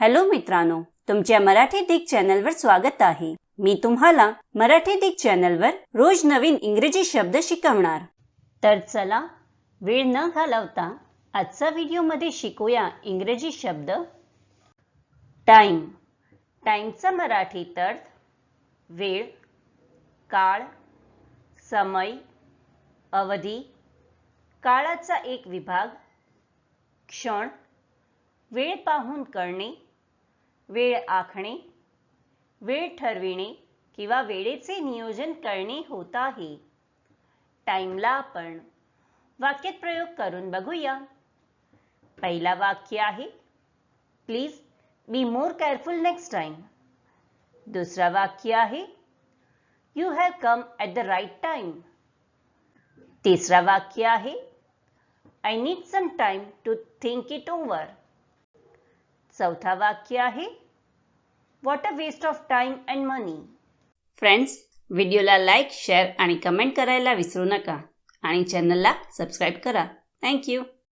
Hello मित्रांनो तुमच्या मराठी दिग चॅनलवर स्वागत आहे. मी तुम्हाला मराठी दिग चॅनलवर रोज नवीन इंग्रजी शब्द शिकवणार. तर चला वेळ न घालवता आजचा व्हिडिओमध्ये शिकूया इंग्रजी शब्द. टाइम टाइमचा मराठीत अर्थ वेळ काळ समय अवधी काळाचा एक विभाग क्षण वेळ पाहून करणे वेळ आखणे, वेळ ठरविणे किंवा वेळेचे नियोजन करणे होत आहे. टाईमला आपण वाक्यात प्रयोग करून बघूया. पहिला वाक्य आहे please be more careful next time दुसरा वाक्य आहे you have come at the right time तिसरा वाक्य आहे I need some time to think it over चौथा वाक्य आहे. What a waste of time and money friends व्हिडिओला लाईक शेअर आणि कमेंट करायला विसरू नका. आणि चॅनलला सबस्क्राईब करा. थँक्यू